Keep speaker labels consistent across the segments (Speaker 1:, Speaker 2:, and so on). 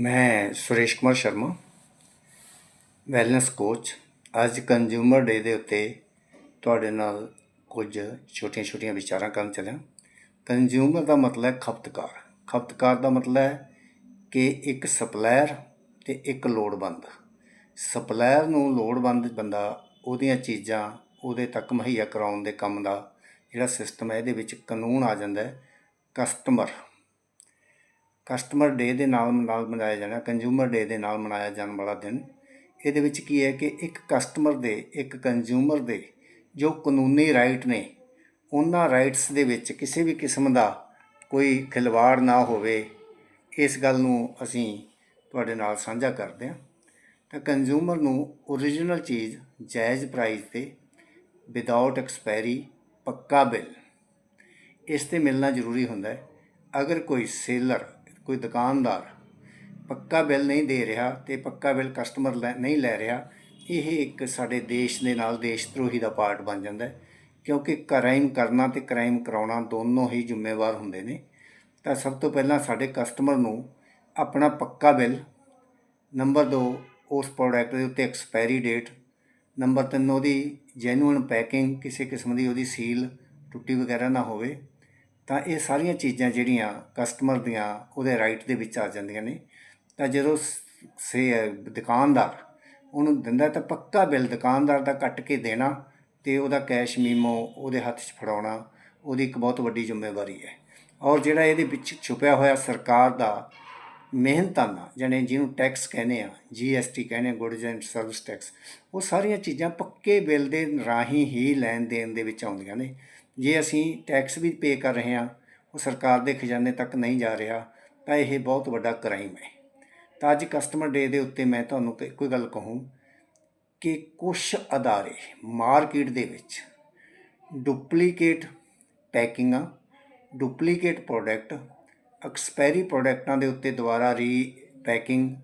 Speaker 1: ਮੈਂ Suresh Kumar Sharma wellness coach ਅੱਜ consumer day ਦੇ ਉੱਤੇ ਤੁਹਾਡੇ ਨਾਲ ਕੁਝ ਛੋਟੀਆਂ-ਛੋਟੀਆਂ ਵਿਚਾਰਾਂ ਕਰਨ ਚੱਲਿਆ ਕੰਜ਼ਿਊਮਰ ਦਾ ਮਤਲਬ ਹੈ ਖਪਤਕਾਰ। ਖਪਤਕਾਰ ਦਾ ਮਤਲਬ ਹੈ ਕਿ ਇੱਕ ਸਪਲਾਇਰ ਤੇ ਇੱਕ ਲੋੜਵੰਦ। ਸਪਲਾਇਰ ਨੂੰ ਲੋੜਵੰਦ ਬੰਦਾ ਉਹਦੀਆਂ ਚੀਜ਼ਾਂ ਉਹਦੇ ਤੱਕ ਮੁਹੱਈਆ ਕਰਾਉਣ ਦੇ ਕੰਮ ਦਾ ਜਿਹੜਾ ਸਿਸਟਮ ਹੈ, ਇਹਦੇ ਵਿੱਚ ਕਾਨੂੰਨ ਆ ਜਾਂਦਾ ਹੈ। ਕਸਟਮਰ ਕਸਟਮਰ ਡੇ ਦੇ ਨਾਲ ਨਾਲ ਮਨਾਇਆ ਜਾਣਾ ਕੰਜ਼ਿਊਮਰ ਡੇ ਦੇ ਨਾਲ ਮਨਾਇਆ ਜਾਣ ਵਾਲਾ ਦਿਨ। ਇਹਦੇ ਵਿੱਚ ਕੀ ਹੈ ਕਿ ਇੱਕ ਕਸਟਮਰ ਦੇ, ਇੱਕ ਕੰਜ਼ਿਊਮਰ ਦੇ ਜੋ ਕਾਨੂੰਨੀ ਰਾਈਟ ਨੇ, ਉਹਨਾਂ ਰਾਈਟਸ ਦੇ ਵਿੱਚ ਕਿਸੇ ਵੀ ਕਿਸਮ ਦਾ ਕੋਈ ਖਿਲਵਾੜ ਨਾ ਹੋਵੇ। ਇਸ ਗੱਲ ਨੂੰ ਅਸੀਂ ਤੁਹਾਡੇ ਨਾਲ ਸਾਂਝਾ ਕਰਦੇ ਹਾਂ। ਤਾਂ ਕੰਜ਼ਿਊਮਰ ਨੂੰ ਓਰੀਜਨਲ ਚੀਜ਼ ਜਾਇਜ਼ ਪ੍ਰਾਈਸ ਤੇ ਵਿਦਆਊਟ ਐਕਸਪਾਇਰੀ ਪੱਕਾ ਬਿੱਲ ਇਸ ਤੇ ਮਿਲਣਾ ਜ਼ਰੂਰੀ ਹੁੰਦਾ ਹੈ। ਅਗਰ ਕੋਈ ਸੇਲਰ ਕੋਈ ਦੁਕਾਨਦਾਰ ਪੱਕਾ ਬਿੱਲ ਨਹੀਂ ਦੇ ਰਿਹਾ ਤੇ ਪੱਕਾ ਬਿੱਲ ਕਸਟਮਰ ਲੈ- ਨਹੀਂ ਲੈ ਰਿਹਾ, ਇਹ ਇੱਕ ਸਾਡੇ ਦੇਸ਼ ਦੇ ਨਾਲ ਦੇਸ਼ ਧਰੋਹੀ ਦਾ ਪਾਰਟ ਬਣ ਜਾਂਦਾ ਹੈ। ਕਿਉਂਕਿ ਕ੍ਰਾਈਮ ਕਰਨਾ ਤੇ ਕ੍ਰਾਈਮ ਕਰਾਉਣਾ ਦੋਨੋਂ ਹੀ ਜ਼ਿੰਮੇਵਾਰ ਹੁੰਦੇ ਨੇ। ਤਾਂ ਸਭ ਤੋਂ ਪਹਿਲਾਂ ਸਾਡੇ ਕਸਟਮਰ ਨੂੰ ਆਪਣਾ ਪੱਕਾ ਬਿੱਲ, ਨੰਬਰ 2 ਉਸ ਪ੍ਰੋਡਕਟ ਦੇ ਉੱਤੇ ਐਕਸਪਾਇਰੀ ਡੇਟ ਨੰਬਰ 3 ਉਹਦੀ ਜੈਨੂਇਨ ਪੈਕਿੰਗ ਕਿਸੇ ਕਿਸਮ ਦੀ ਉਹਦੀ ਸੀਲ ਟੁੱਟੀ ਵਗੈਰਾ ਨਾ ਹੋਵੇ ਤਾਂ ਇਹ ਸਾਰੀਆਂ ਚੀਜ਼ਾਂ ਜਿਹੜੀਆਂ ਕਸਟਮਰ ਦੀਆਂ ਉਹਦੇ ਰਾਈਟ ਦੇ ਵਿੱਚ ਆ ਜਾਂਦੀਆਂ ਨੇ। ਤਾਂ ਜਦੋਂ ਸੇ ਦੁਕਾਨਦਾਰ ਉਹਨੂੰ ਦਿੰਦਾ ਤਾਂ ਪੱਕਾ ਬਿੱਲ ਦੁਕਾਨਦਾਰ ਦਾ ਕੱਟ ਕੇ ਦੇਣਾ ਤੇ ਉਹਦਾ ਕੈਸ਼ ਮੀਮੋ ਉਹਦੇ ਹੱਥ 'ਚ ਫੜਾਉਣਾ, ਉਹਦੀ ਇੱਕ ਬਹੁਤ ਵੱਡੀ ਜ਼ਿੰਮੇਵਾਰੀ ਹੈ। ਔਰ ਜਿਹੜਾ ਇਹਦੇ ਵਿੱਚ ਛੁਪਿਆ ਹੋਇਆ ਸਰਕਾਰ ਦਾ ਮਿਹਨਤਾਨਾ ਜਾਣੀ ਜਿਹਨੂੰ ਟੈਕਸ ਕਹਿੰਦੇ ਆ ਜੀਐਸਟੀ ਕਹਿੰਦੇ ਗੁੱਡਸ ਐਂਡ ਸਰਵਿਸ ਟੈਕਸ ਉਹ ਸਾਰੀਆਂ ਚੀਜ਼ਾਂ ਪੱਕੇ ਬਿੱਲ ਦੇ ਰਾਹੀਂ ਹੀ ਲੈਣ ਦੇਣ ਦੇ ਵਿੱਚ ਆਉਂਦੀਆਂ ਨੇ। ਜੇ ਅਸੀਂ ਟੈਕਸ ਵੀ ਪੇ ਕਰ ਰਹੇ ਹਾਂ, ਉਹ ਸਰਕਾਰ ਦੇ ਖਜ਼ਾਨੇ ਤੱਕ ਨਹੀਂ ਜਾ ਰਿਹਾ, ਤਾਂ ਇਹ ਬਹੁਤ ਵੱਡਾ ਕ੍ਰਾਈਮ ਹੈ। ਤਾਂ ਅੱਜ ਕਸਟਮਰ ਡੇ ਦੇ ਉੱਤੇ ਮੈਂ ਤੁਹਾਨੂੰ ਕ- ਕੋਈ ਗੱਲ ਕਹੂੰ ਕਿ ਕੁਝ ਅਦਾਰੇ ਮਾਰਕੀਟ ਦੇ ਵਿੱਚ ਡੁਪਲੀਕੇਟ ਪੈਕਿੰਗਾਂ ਡੁਪਲੀਕੇਟ ਪ੍ਰੋਡਕਟ ਐਕਸਪਾਇਰੀ ਪ੍ਰੋਡਕਟਾਂ ਦੇ ਉੱਤੇ ਦੁਬਾਰਾ ਰੀ ਪੈਕਿੰਗ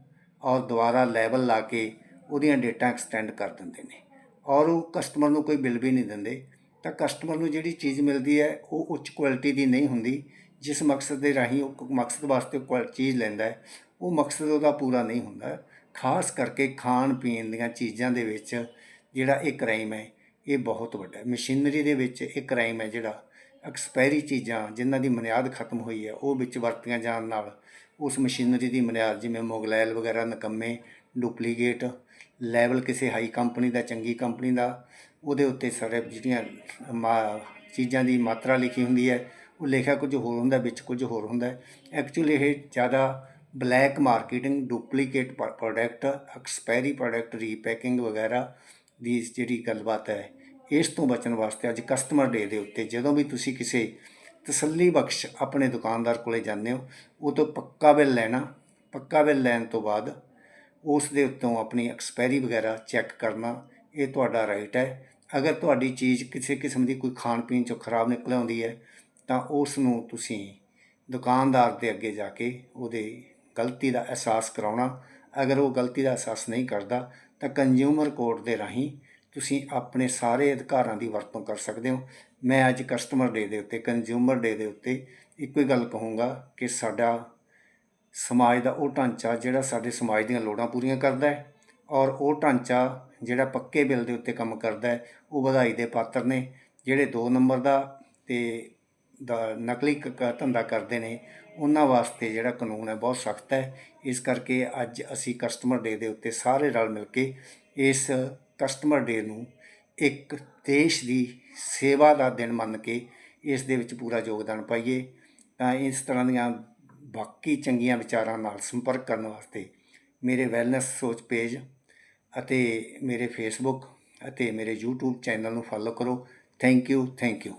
Speaker 1: ਔਰ ਦੁਬਾਰਾ ਲੈਬਲ ਲਾ ਕੇ ਉਹਦੀਆਂ ਡੇਟਾ ਐਕਸਟੈਂਡ ਕਰ ਦਿੰਦੇ ਨੇ। ਔਰ ਉਹ ਕਸਟਮਰ ਨੂੰ ਕੋਈ ਬਿੱਲ ਵੀ ਨਹੀਂ ਦਿੰਦੇ। ਤਾਂ ਕਸਟਮਰ ਨੂੰ ਜਿਹੜੀ ਚੀਜ਼ ਮਿਲਦੀ ਹੈ, ਉਹ ਉੱਚ ਕੁਆਲਿਟੀ ਦੀ ਨਹੀਂ ਹੁੰਦੀ, ਜਿਸ ਮਕਸਦ ਦੇ ਰਾਹੀਂ ਉਹ ਮਕਸਦ ਵਾਸਤੇ ਕੋਈ ਚੀਜ਼ ਲੈਂਦਾ ਹੈ, ਉਹ ਮਕਸਦ ਉਹਦਾ ਪੂਰਾ ਨਹੀਂ ਹੁੰਦਾ। ਖਾਸ ਕਰਕੇ ਖਾਣ ਪੀਣ ਦੀਆਂ ਚੀਜ਼ਾਂ ਦੇ ਵਿੱਚ ਜਿਹੜਾ ਇਹ ਕ੍ਰਾਈਮ ਹੈ, ਇਹ ਬਹੁਤ ਵੱਡਾ ਹੈ। ਮਸ਼ੀਨਰੀ ਦੇ ਵਿੱਚ ਇਹ ਕ੍ਰਾਈਮ ਹੈ ਜਿਹੜਾ ਐਕਸਪਾਇਰੀ ਚੀਜ਼ਾਂ ਜਿਨ੍ਹਾਂ ਦੀ ਮਨਿਆਦ ਖਤਮ ਹੋਈ ਹੈ, ਉਹ ਵਿੱਚ ਵਰਤੀਆਂ ਜਾਣ ਨਾਲ ਉਸ ਮਸ਼ੀਨਰੀ ਦੀ ਮਿਆਦ ਜਿਵੇਂ ਮੁਗਲੈਲ ਵਗੈਰਾ ਨਕੰਮੇ ਡੁਪਲੀਕੇਟ ਲੈਵਲ ਕਿਸੇ ਹਾਈ ਕੰਪਨੀ ਦਾ, ਚੰਗੀ ਕੰਪਨੀ ਦਾ ਉਹਦੇ ਉੱਤੇ ਸਾਰੇ ਜਿਹੜੀਆਂ, ਮਾ- ਚੀਜ਼ਾਂ ਦੀ ਮਾਤਰਾ ਲਿਖੀ ਹੁੰਦੀ ਹੈ, ਉਹ ਲਿਖਿਆ ਕੁਝ ਹੋਰ ਹੁੰਦਾ, ਵਿੱਚ ਕੁਝ ਹੋਰ ਹੁੰਦਾ ਐਕਚੁਅਲੀ ਇਹ ਜ਼ਿਆਦਾ black marketing, duplicate product, expiry product, repacking ਵਗੈਰਾ ਦੀ ਜਿਹੜੀ ਗੱਲਬਾਤ ਹੈ, ਇਸ ਤੋਂ ਬਚਣ ਵਾਸਤੇ ਅੱਜ ਕਸਟਮਰ ਡੇ ਦੇ ਉੱਤੇ, ਜਦੋਂ ਵੀ ਤੁਸੀਂ ਕਿਸੇ ਤਸੱਲੀ ਬਖਸ਼ ਆਪਣੇ ਦੁਕਾਨਦਾਰ ਕੋਲੇ ਜਾਂਦੇ ਹੋ, ਉਹ ਤੋਂ ਪੱਕਾ ਬਿੱਲ ਲੈਣਾ, ਪੱਕਾ ਬਿੱਲ ਲੈਣ ਤੋਂ ਬਾਅਦ ਉਸ ਦੇ ਉੱਤੋਂ ਆਪਣੀ ਐਕਸਪਾਇਰੀ ਵਗੈਰਾ ਚੈੱਕ ਕਰਨਾ, ਇਹ ਤੁਹਾਡਾ ਰਾਈਟ ਹੈ। ਅਗਰ ਤੁਹਾਡੀ ਚੀਜ਼ ਕਿਸੇ ਕਿਸਮ ਦੀ ਕੋਈ ਖਾਣ ਪੀਣ ਚੋਂ ਖਰਾਬ ਨਿਕਲ ਆਉਂਦੀ ਹੈ, ਤਾਂ ਉਸ ਨੂੰ ਤੁਸੀਂ ਦੁਕਾਨਦਾਰ ਦੇ ਅੱਗੇ ਜਾ ਕੇ ਉਹਦੇ ਗਲਤੀ ਦਾ ਅਹਿਸਾਸ ਕਰਾਉਣਾ। ਅਗਰ ਉਹ ਗਲਤੀ ਦਾ ਅਹਿਸਾਸ ਨਹੀਂ ਕਰਦਾ, ਤਾਂ ਕੰਜ਼ਿਊਮਰ ਕੋਰਟ ਦੇ ਰਾਹੀਂ ਤੁਸੀਂ ਆਪਣੇ ਸਾਰੇ ਅਧਿਕਾਰਾਂ ਦੀ ਵਰਤੋਂ ਕਰ ਸਕਦੇ ਹੋ। ਮੈਂ ਅੱਜ ਕਸਟਮਰ ਡੇ ਦੇ ਉੱਤੇ ਕੰਜ਼ਿਊਮਰ ਡੇ ਦੇ ਉੱਤੇ ਇੱਕੋ ਹੀ ਗੱਲ ਕਹੂੰਗਾ ਕਿ ਸਾਡਾ ਸਮਾਜ ਦਾ ਉਹ ਢਾਂਚਾ ਜਿਹੜਾ ਸਾਡੇ ਸਮਾਜ ਦੀਆਂ ਲੋੜਾਂ ਪੂਰੀਆਂ ਕਰਦਾ ਹੈ। ਔਰ ਉਹ ਢਾਂਚਾ ਜਿਹੜਾ ਪੱਕੇ ਬਿੱਲ ਦੇ ਉੱਤੇ ਕੰਮ ਕਰਦਾ ਉਹ ਵਧਾਈ ਦੇ ਪਾਤਰ ਨੇ, ਜਿਹੜੇ 2 ਨੰਬਰ ਦਾ ਤੇ ਦਾ ਨਕਲੀ ਕ- ਕ- ਧੰਦਾ ਕਰਦੇ ਨੇ, ਉਹਨਾਂ ਵਾਸਤੇ ਜਿਹੜਾ ਕਾਨੂੰਨ ਹੈ ਬਹੁਤ ਸਖਤ ਹੈ। ਇਸ ਕਰਕੇ ਅੱਜ ਅਸੀਂ ਕਸਟਮਰ ਡੇ ਦੇ ਉੱਤੇ ਸਾਰੇ ਰਲ ਮਿਲ ਕੇ ਇਸ ਕਸਟਮਰ ਡੇ ਨੂੰ ਇੱਕ ਦੇਸ਼ ਦੀ ਸੇਵਾ ਦਾ ਦਿਨ ਮੰਨ ਕੇ ਇਸ ਦੇ ਵਿੱਚ ਪੂਰਾ ਯੋਗਦਾਨ ਪਾਈਏ। ਤਾਂ ਇਸ ਤਰ੍ਹਾਂ ਦੀਆਂ ਬਾਕੀ ਚੰਗੀਆਂ ਵਿਚਾਰਾਂ ਨਾਲ ਸੰਪਰਕ ਕਰਨ ਵਾਸਤੇ ਮੇਰੇ ਵੈਲਨੈਸ ਸੋਚ ਪੇਜ ਅਤੇ ਮੇਰੇ ਫੇਸਬੁੱਕ ਅਤੇ ਮੇਰੇ YouTube ਚੈਨਲ ਨੂੰ ਫੋਲੋ ਕਰੋ। Thank you thank you